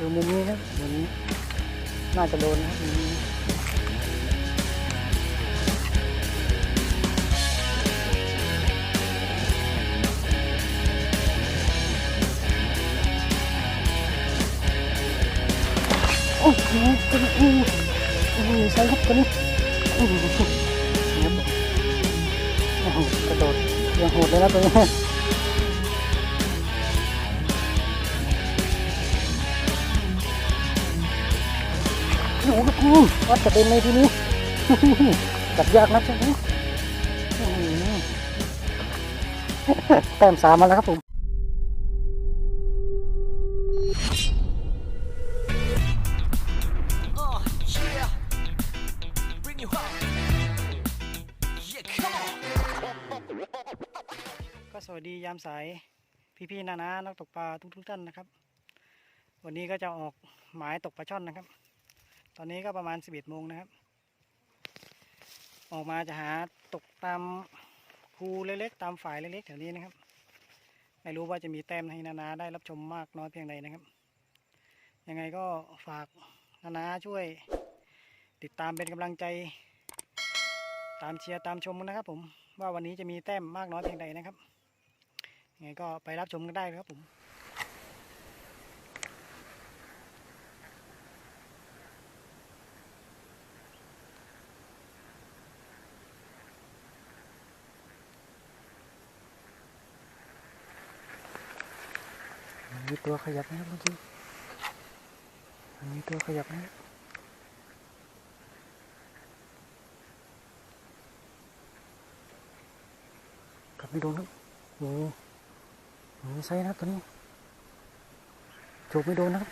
ดูมุมนี้ครับมุมนี้น่าจะโดนนะครับมุมนี้โอ้โหตัวนี้อู้โอ้โหใส่ครับตัวนี้โอ้โหครับผมโอ้โหกระโดดยังโหดเลยนะตัวนี้ วัดกระเด็นเลยทีนี้จับยากนะใช่ไหมแต้มสามมาแล้วครับผมก็สวัสดียามสายพี่ๆนานานักตกปลาทุกๆท่านนะครับ วันนี้ก็จะออกหมายตกปลาช่อนนะครับ ตอนนี้ก็ประมาณ11โมงนะครับ ออกมาจะหาตกตามคูเล็กๆตามฝ่ายเล็กๆแถวนี้นะครับ ไม่รู้ว่าจะมีแต้มให้นานาได้รับชมมากน้อยเพียงใดนะครับ ยังไงก็ฝากนานาช่วย ติดตามเป็นกำลังใจ ตามเชียร์ตามชมนะครับ ผมว่าวันนี้จะมีแต้มมากน้อยเพียงใดนะครับยังไงก็ไปรับชมกันได้ครับผม มี ตัวขยับนะครับเมื่อกี้มีตัวขยับนะกลับไม่โดนครับโอ้โหโอ้โหใช่นะครับตัวนี้จบไม่โดนนะครับ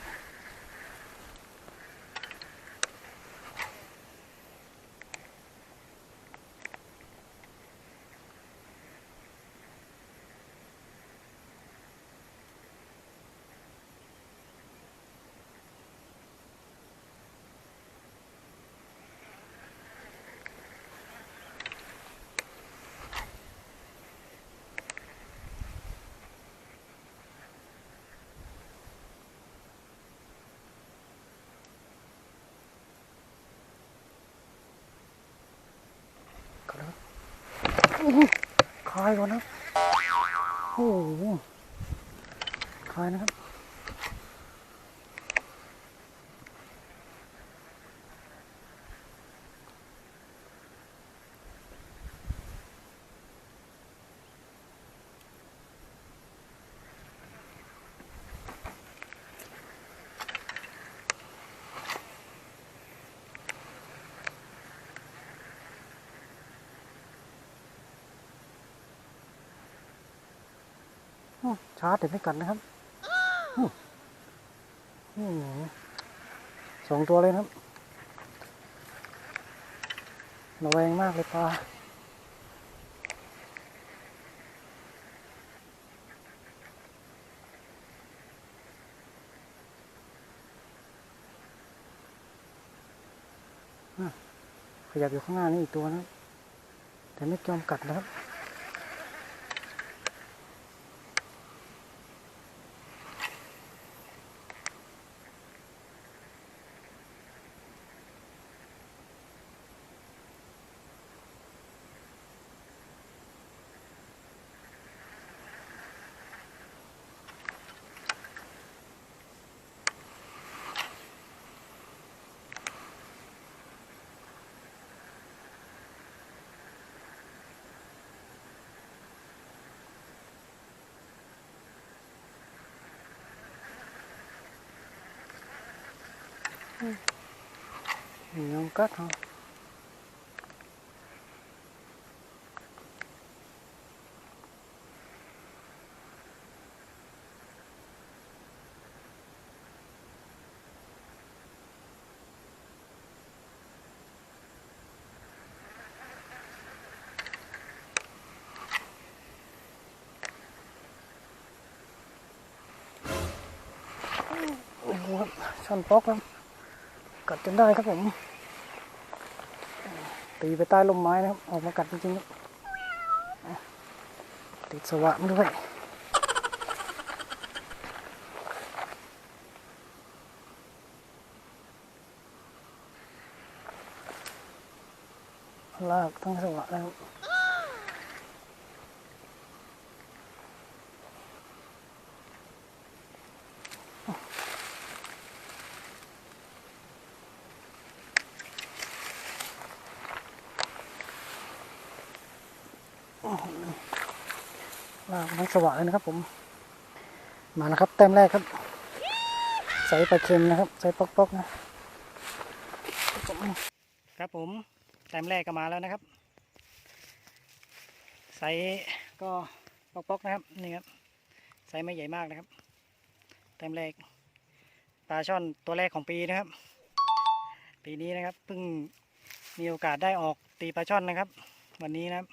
คลายก่อนนะโอ้โหคลายนะครับ อืมช้าแต่ไม่กัดนะครับสองตัวเลยครับระแวงมากเลยปลาขยับอยู่ข้างหน้านี่อีกตัวนะ แต่ไม่ยอมกัดนะครับ ừ. mình không cắt không Săn bóc lắm กัดจนได้ครับผมตีไปใต้ลมไม้นะครับ ออกมากัดจริงๆติดสว่านด้วยลากทั้งสว่านแล้ว ลากทั้งสวะเลยนะครับผม มาแล้วครับแต้มแรกครับ ใส่ปลาเค็มนะครับ ใส่ปอกๆนะครับผมแต้มแรกก็มาแล้วนะครับไซส์ก็ปอกๆนะครับนี่ครับไซส์ไม่ใหญ่มากนะครับแต้มแรกปลาช่อนตัวแรกของปีนะครับ ปีนี้นะครับเพิ่งมีโอกาสได้ออกตีปลาช่อนนะครับ วันนี้นะครับ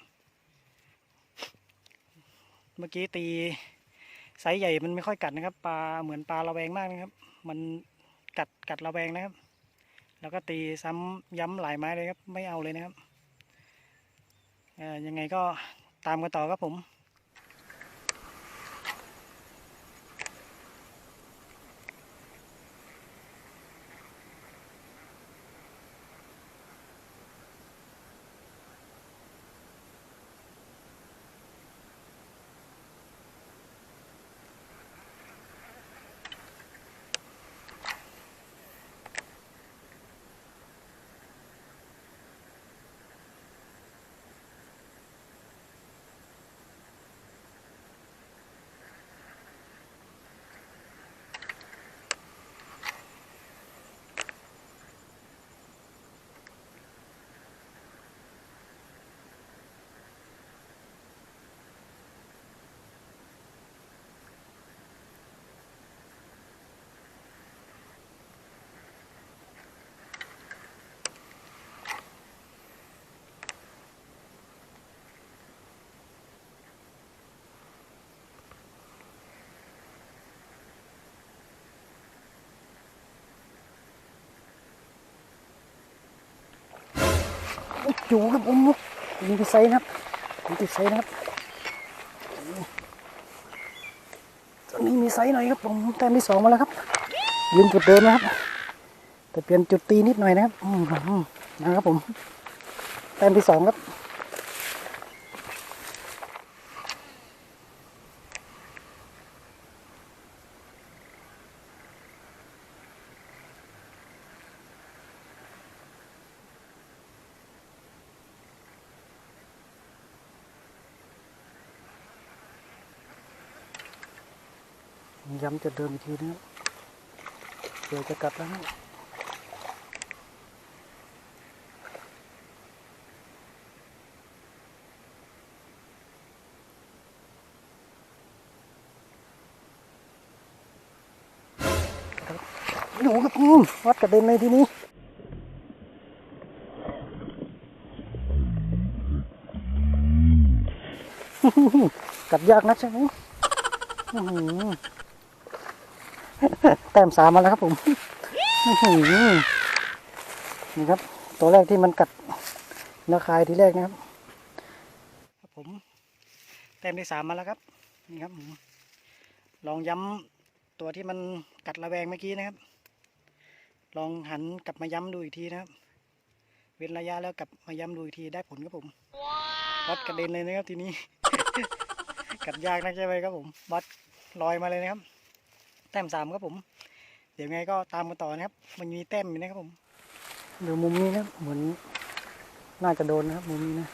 เมื่อกี้ตีไซส์ใหญ่มันไม่ค่อยกัดนะครับ ปลาเหมือนปลาระแวงมากนะครับ มันกัดกัดระแวงนะครับ แล้วก็ตีซ้ำย้ำหลายไม้เลยครับ ไม่เอาเลยนะครับยังไงก็ตามกันต่อครับผม อยู่ครับผมยิงติดไซส์นะครับยิงติดไซส์นะครับตอนนี้มีไซส์หน่อยครับผมแต้มที่สองมาแล้วครับยืนจุดเดิมนะครับ แต่เปลี่ยนจุดตีนิดหน่อยนะครับมอืมนะครับผมแต้มที่สองครับ ย้ำจุดเดิมอีกทีนะครับเดี๋ยวจะกลับแล้วนะดูครับวัดกระเด็นเลยทีนี้กัดยากนักใช่ไหม แต้มสามมาแล้วครับผมนี่ครับ ตัวแรกที่มันกัดนื้อคายทีแรกนะครับ ครับผม แต้มที่สามมาแล้วครับ นี่ครับผมลองย้ำตัวที่มันกัดระแวงเมื่อกี้นะครับ ลองหันกลับมาย้ำดูอีกทีนะครับ เว้นระยะแล้วกลับมาย้ำดูอีกทีได้ผลครับผมวัดกระเด็นเลยนะครับทีนี้ กัดยากนักใช่ไหมครับผมวัดลอยมาเลยนะครับ แต้มสามครับผม เดี๋ยวไงก็ตามกันต่อนะครับ มันมีแต้มอยู่นะครับผมเดี๋ยวมุมนี้นะเหมือนน่าจะโดนนะครับมุมนี้นะ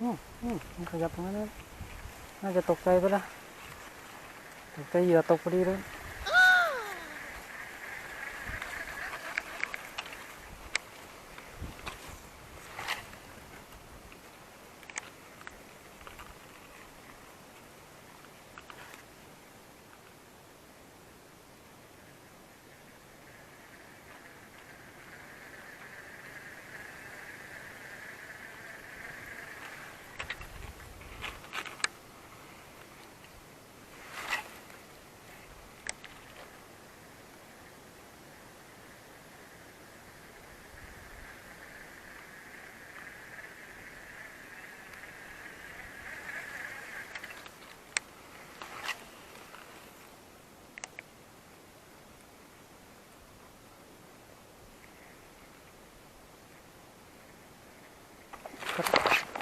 อืมอืมมันขยับตรงนั้นนะน่าจะตกใจไปละตกใจเหยื่อตกพอดีเลย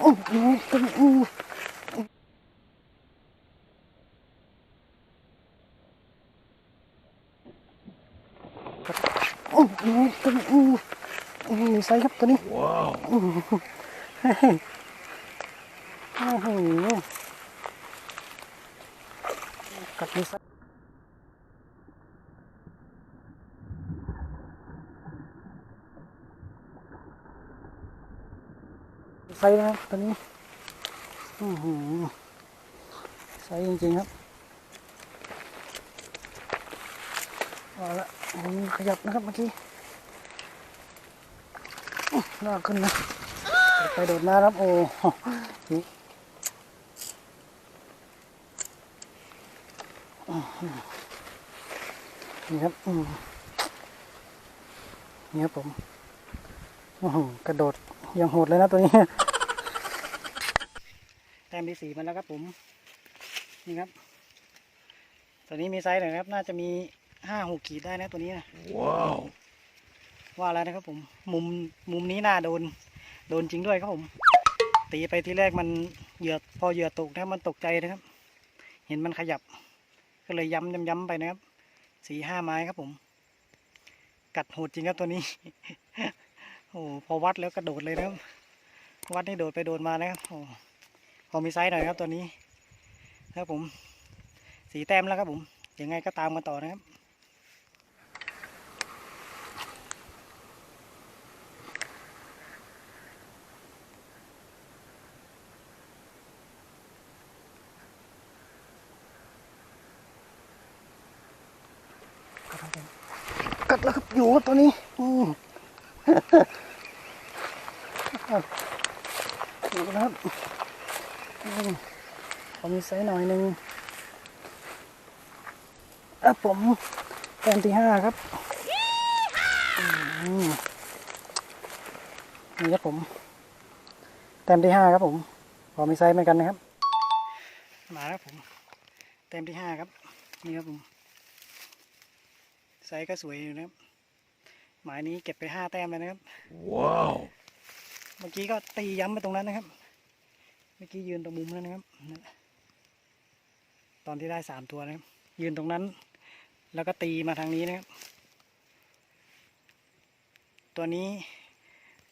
โอ้โหโอ้โหโอ้โหโอ้โหโอ้โหมีไซส์ครับตัวนี้ว้าวโอ้โหเฮ้ยโอ้โหกัดมีไซส์มี ไซนะครับตัวนี้อ้โหไซส์จริงๆครับเอาละมันขยับนะครับเมื่อกี้หน่าขึ้นนะ ไปโดดน้ำครับ โอ้โหนี่นี่ครับนี่ครับผม โอ้โห กระโดดยังโหดเลยนะตัวนี้ ต้มที่สี่มันแล้วครับผม นี่ครับ ตัวนี้มีไซส์หน่อยนะครับ น่าจะมีห้าหกขีดได้นะตัวนี้นะว้าวว่าแล้วนะครับผม มุมมุมนี้น่าโดน โดนจริงด้วยครับผม ตีไปทีแรกมันเหยื่อพอเหยื่อตกนะครับมันตกใจนะครับ เห็นมันขยับ ก็เลยย้ำย้ำย้ำไปนะครับสี่ห้าไม้ครับผม กัดโหดจริงครับตัวนี้ โอ้โหพอวัดแล้วกระโดดเลยนะครับ วัดนี่โดดไปโดดมานะครับโอ้ พอมีไซส์หน่อยครับตัวนี้ครับผมสีแต้มแล้วครับผมยังไงก็ตามกันต่อนะครับกัดแล้วครับอยู่ตัวนี้อืมอยู่นะครับ อืมพอมีไซส์หน่อยหนึ่งอะผมแต้มที่ห้าครับอืมนี่ครับผมแต้มที่ห้าครับผมพอมีไซส์เหมือนกันนะครับ มาแล้วผมแต้มที่ห้าครับนี่ครับผมไซส์ก็สวยอยู่นะครับหมายนี้เก็บไปห้าแต้มเลยนะครับ ว้าว เมื่อกี้ก็ตีย้ำไปตรงนั้นนะครับ เมื่อกี้ยืนตรงมุมนั้นนะครับ ตอนที่ได้สามตัวนะครับ ยืนตรงนั้น แล้วก็ตีมาทางนี้นะครับ ตัวนี้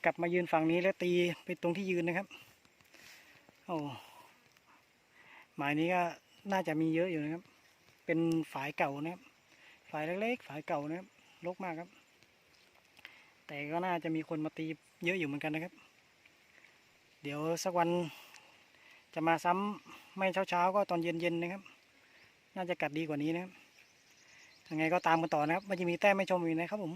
กลับมายืนฝั่งนี้แล้วตีไปตรงที่ยืนนะครับ โอ้หมายนี้ก็น่าจะมีเยอะอยู่นะครับ เป็นฝายเก่านะครับ ฝายเล็กๆ ฝายเก่านะครับรกมากครับ แต่ก็น่าจะมีคนมาตีเยอะอยู่เหมือนกันนะครับ เดี๋ยวสักวัน จะมาซ้ำไม่เช้าๆก็ตอนเย็นๆนะครับ น่าจะกัดดีกว่านี้นะครับยังไงก็ตามกันต่อนะครับ มันจะมีแต้มไม่ชมอยู่นะครับผม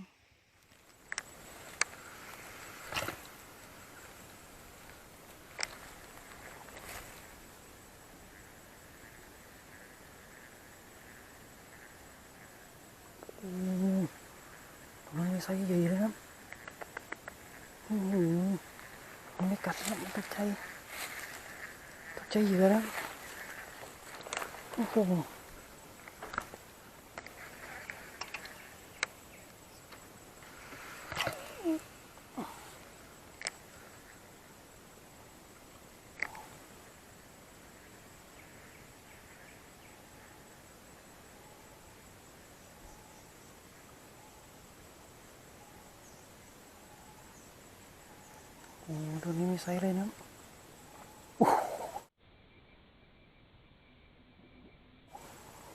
อืมตรงนี้มีไซส์ใหญ่เลยครับอืมมันไม่กัดนะมันกใจตกใจ เหยื่อแล้วโอ้โหโอ้โหตัวนี้มีไซส์เลยนะโอ้โห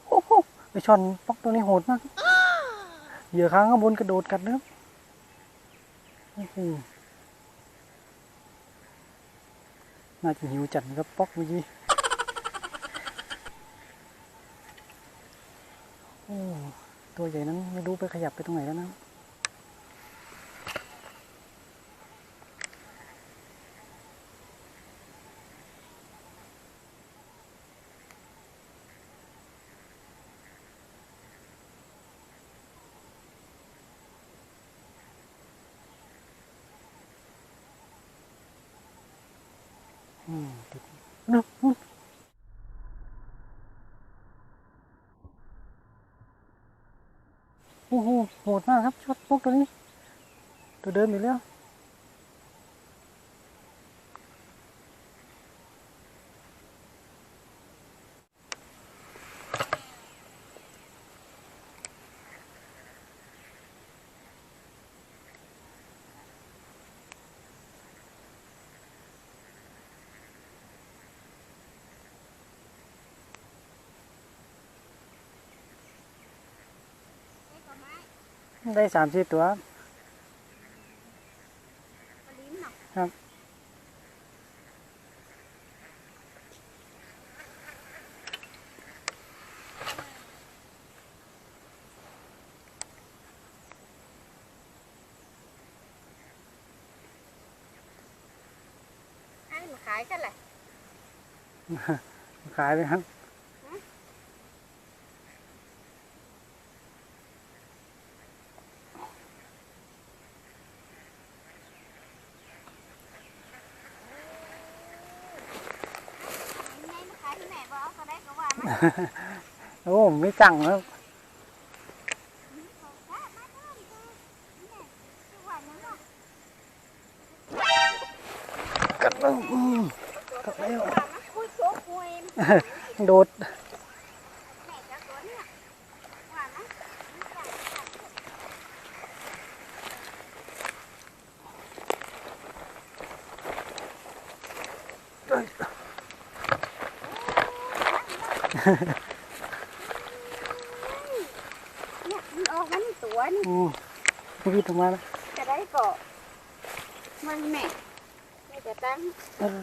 โอ้โห ไอช่อนป๊อกตัวนี้โหดมากเหยื่อค้างข้างบนกระโดดกัดนะครับโอ้โหน่าจะหิวจัดนะครับป๊อกเมื่อกี้โอ้ตัวใหญ่นั้นไม่รู้ไปขยับไปตรงไหนแล้วนะ อืมติดนะโอ้โหโหดมากครับช็อตพวกตัวนี้ ตัวเดิมอีกแล้ว ได้สามสี่ตัวปลาลิ้นเนาะครับ ให้มาขายกันแหละ ขายเลยครับ ให้มาขายที่ไหนบ่เอาก็ได้ก็ว่ามา โอ้ไม่จังครับว่ามาเถอะนี่แหละคือว่าหยังเนาะกัดแล้วอืมกัดแล้วว่ามาคุยโชว์คุยโดดแม่จักตัวเนี่ยว่ามามันจัง เนี่ยมันออกมันตัวนี่อืมพี่ถูกมาแล้วจะได้เกาะมันแม่แม่จะตั้งเออ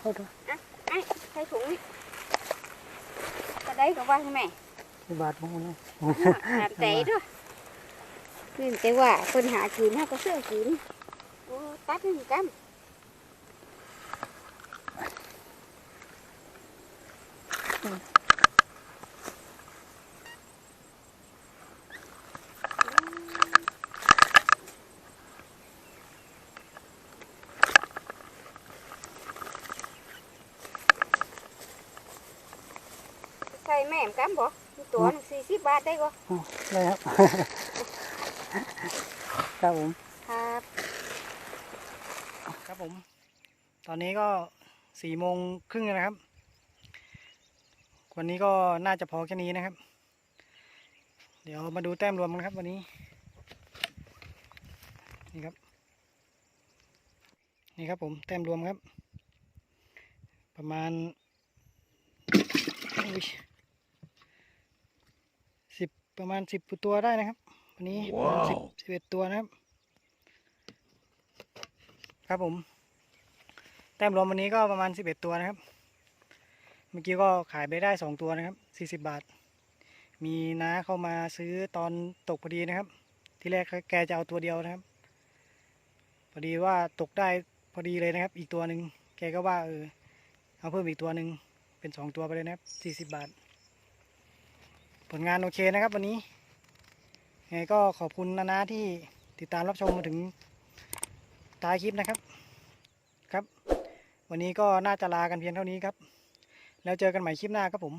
เข้าตัวไอ้ใส่ถุงนี่จะได้ก็ว่าให้แม่ที่บาทของมันนะถามใจด้วยนี่แต่ว่าคนหากินเขาก็เสื้อกินโอ้ตัดหนึ่งกัม ใส่แม่มกัมบ่ตัวหนึ่งสี่สิบบาทได้บ่อืมได้ครับ ครับผม ครับ ครับผม ตอนนี้ก็สี่โมงครึ่งแล้วนะครับ วันนี้ก็น่าจะพอแค่นี้นะครับ เดี๋ยวมาดูแต้มรวมกันครับ วันนี้ นี่ครับ นี่ครับผมแต้มรวมครับ ประมาณอุ๊ยสิบประมาณสิบตัวได้นะครับ วันนี้ประมาณสิบสิบเอ็ดตัวนะครับ ครับผม แต้มรวมวันนี้ก็ประมาณสิบเอ็ดตัวนะครับ เมื่อกี้ก็ขายไปได้สองตัวนะครับสี่สิบบาท มีน้าเข้ามาซื้อตอนตกพอดีนะครับ ที่แรกแกจะเอาตัวเดียวนะครับ พอดีว่าตกได้พอดีเลยนะครับ อีกตัวหนึ่งแกก็ว่าเออเอาเพิ่มอีกตัวหนึ่งเป็นสองตัวไปเลยนะครับสี่สิบบาท ผลงานโอเคนะครับวันนี้ไงก็ขอบคุณนานาที่ติดตามรับชมมาถึงท้ายคลิปนะครับครับ วันนี้ก็น่าจะลากันเพียงเท่านี้ครับ แล้วเจอกันใหม่คลิปหน้าครับผม